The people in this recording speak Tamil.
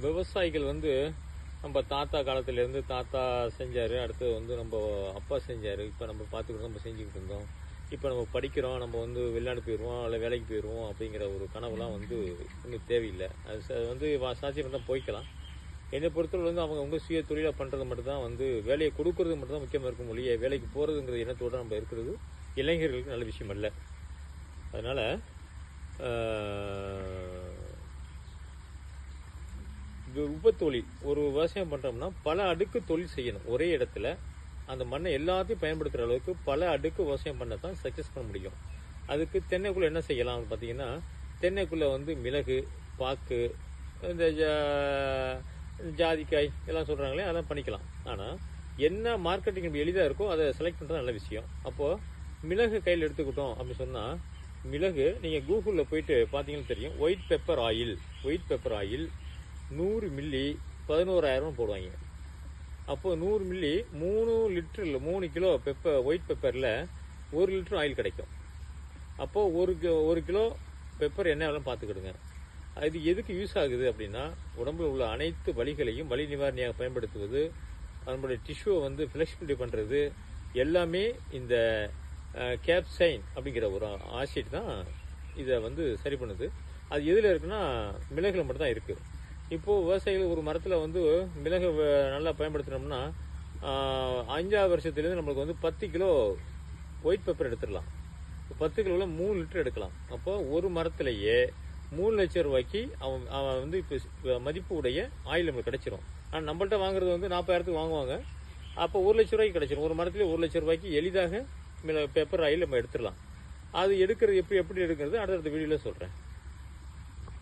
விவசாயிகள் வந்து நம்ம தாத்தா காலத்திலேருந்து தாத்தா செஞ்சார் அடுத்து வந்து நம்ம அப்பா செஞ்சார். இப்போ நம்ம பார்த்துக்கிட்டு நம்ம செஞ்சுக்கிட்டு இருந்தோம். இப்போ நம்ம படிக்கிறோம் நம்ம வந்து வெளிநாடு போயிடுவோம் இல்லை வேலைக்கு போயிடுவோம் அப்படிங்கிற ஒரு கனவுலாம் வந்து இன்னும் தேவையில்லை. அது வந்து வா- சாத்தியம் தான் போய்க்கலாம். என்னை பொறுத்தவரை வந்து அவங்க உங்க சுய தொழிலாக பண்ணுறது மட்டும்தான் வந்து வேலையை கொடுக்கறது மட்டும்தான் முக்கியமாக இருக்கும் மொழியை வேலைக்கு போகிறதுங்கிற எண்ணத்தோட நம்ம இருக்கிறது இளைஞர்களுக்கு நல்ல விஷயம் அல்ல. அதனால் உபத்தொழில் ஒரு விவசாயம் பண்ணுறோம்னா பல அடுக்கு தொழில் செய்யணும். ஒரே இடத்துல அந்த மண்ணை எல்லாத்தையும் பயன்படுத்துகிற அளவுக்கு பல அடுக்கு விவசாயம் பண்ண தான் சக்ஸஸ் பண்ண முடியும். அதுக்கு தென்னைக்குள்ளே என்ன செய்யலாம் பார்த்தீங்கன்னா தென்னைக்குள்ளே வந்து மிளகு பாக்கு இந்த ஜா- ஜாதிக்காய் எல்லாம் சொல்கிறாங்களே அதெல்லாம் பண்ணிக்கலாம். ஆனால் என்ன மார்க்கெட்டிங் எளிதாக இருக்கோ அதை செலக்ட் பண்ணுறது நல்ல விஷயம். அப்போது மிளகு கையில் எடுத்துக்கிட்டோம் அப்படின்னு சொன்னால் மிளகு நீங்கள் கூகுளில் போயிட்டு பார்த்தீங்கன்னா தெரியும் white pepper oil white pepper oil நூறு மில்லி பதினோராயிரம் போடுவாங்க. அப்போ நூறு மில்லி மூணு லிட்டரில் மூணு கிலோ பெப்பர் ஒயிட் பெப்பரில் ஒரு லிட்டர் ஆயில் கிடைக்கும். அப்போது ஒரு ஒரு கிலோ பெப்பர் என்ன வேணும் பார்த்துக்கிடுங்க. இது எதுக்கு யூஸ் ஆகுது அப்படின்னா உடம்புல உள்ள அனைத்து வலிகளையும் வலி நிவாரணியாக பயன்படுத்துவது நம்மளுடைய டிஷ்யூவை வந்து ஃப்ளெக்சிபிலிட்டி பண்ணுறது எல்லாமே இந்த கேப்சைன் அப்படிங்கிற ஒரு ஆசிட் தான் இதை வந்து சரி பண்ணுது. அது எதில் இருக்குன்னா மிளகுல மட்டும் தான் இருக்குது இப்போது விவசாயிகள் ஒரு மரத்தில் வந்து மிளகு வ- நல்லா பயன்படுத்தினோம்னா அஞ்சாவது வருஷத்துலேருந்து நம்மளுக்கு வந்து பத்து கிலோ ஒயிட் பெப்பர் எடுத்துடலாம். பத்து கிலோவில் மூணு லிட்டர் எடுக்கலாம். அப்போ ஒரு மரத்திலேயே மூணு லட்சம் ரூபாய்க்கு அவன் அவன் வந்து இப்போ மதிப்பு உடைய ஆயில் நம்மளுக்கு கிடைச்சிரும். ஆனால் நம்மள்ட்ட வாங்குறது வந்து நாற்பதாயிரத்துக்கு வாங்குவாங்க. அப்போ ஒரு லட்ச ரூபாய்க்கு கிடைச்சிரும். ஒரு மரத்துல ஒரு லட்ச ரூபாய்க்கு எளிதாக பேப்பர் ஆயில் நம்ம எடுத்துடலாம். அது எடுக்கிறது எப்படி எப்படி எடுக்கிறது? அடுத்தடுத்த வீடியோவில் சொல்கிறேன்